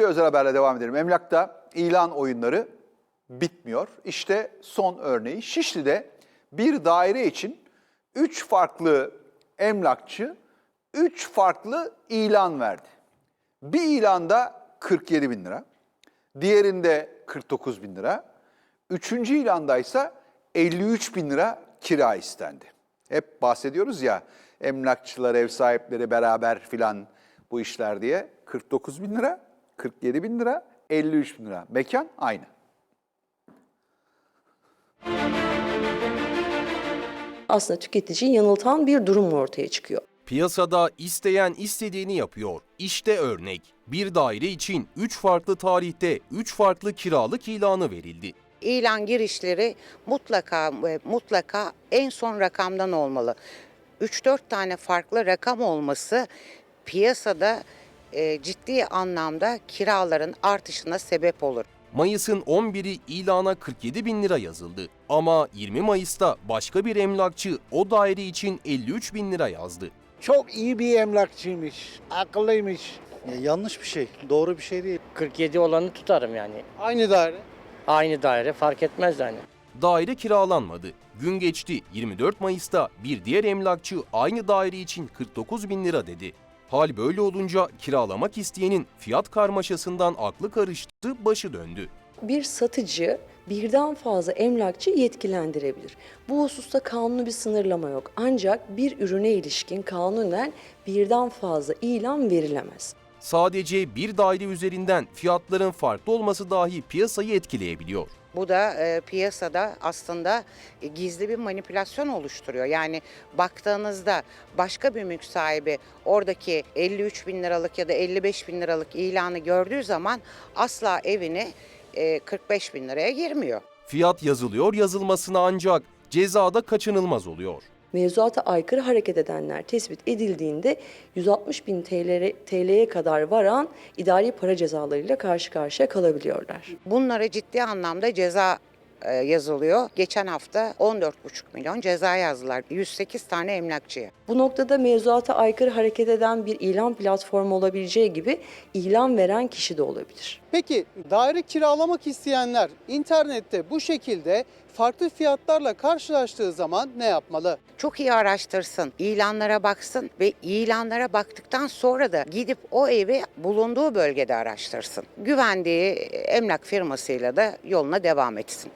Bir özel haberle devam edelim. Emlak'ta ilan oyunları bitmiyor. İşte son örneği. Şişli'de bir daire için 3 farklı emlakçı 3 farklı ilan verdi. Bir ilanda 47 bin lira, diğerinde 49 bin lira, üçüncü ilanda ise 53 bin lira kira istendi. Hep bahsediyoruz ya emlakçılar, ev sahipleri beraber filan bu işler diye. 49 bin lira, 47 bin lira, 53 bin lira. Mekan aynı. aslında tüketiciyi yanıltan bir durum ortaya çıkıyor. Piyasada isteyen istediğini yapıyor. İşte örnek. Bir daire için 3 farklı tarihte 3 farklı kiralık ilanı verildi. İlan girişleri mutlaka ve mutlaka en son rakamdan olmalı. 3-4 tane farklı rakam olması piyasada e, ciddi anlamda kiraların artışına sebep olur. Mayıs'ın 11'i ilana 47 bin lira yazıldı. Ama 20 Mayıs'ta başka bir emlakçı o daire için 53 bin lira yazdı. Çok iyi bir emlakçıymış, akıllıymış. Ya yanlış bir şey, doğru bir şey değil. 47 olanı tutarım yani. Aynı daire. Aynı daire fark etmez yani. Daire kiralanmadı. Gün geçti 24 Mayıs'ta bir diğer emlakçı aynı daire için 49 bin lira dedi. Hal böyle olunca kiralamak isteyenin fiyat karmaşasından aklı karıştı, başı döndü. Bir satıcı birden fazla emlakçı yetkilendirebilir. Bu hususta kanuni bir sınırlama yok. Ancak bir ürüne ilişkin kanunen birden fazla ilan verilemez. Sadece bir daire üzerinden fiyatların farklı olması dahi piyasayı etkileyebiliyor. Bu da e, piyasada aslında e, gizli bir manipülasyon oluşturuyor. Yani baktığınızda başka bir mülk sahibi oradaki 53 bin liralık ya da 55 bin liralık ilanı gördüğü zaman asla evini e, 45 bin liraya girmiyor. Fiyat yazılıyor yazılmasına ancak cezada kaçınılmaz oluyor. Mevzuata aykırı hareket edenler tespit edildiğinde 160 bin TL, TL'ye kadar varan idari para cezalarıyla karşı karşıya kalabiliyorlar. Bunlara ciddi anlamda ceza yazılıyor. Geçen hafta 14,5 milyon ceza yazdılar 108 tane emlakçıya. Bu noktada mevzuata aykırı hareket eden bir ilan platformu olabileceği gibi ilan veren kişi de olabilir. Peki daire kiralamak isteyenler internette bu şekilde farklı fiyatlarla karşılaştığı zaman ne yapmalı? Çok iyi araştırsın, ilanlara baksın ve ilanlara baktıktan sonra da gidip o evi bulunduğu bölgede araştırsın. Güvendiği emlak firmasıyla da yoluna devam etsin.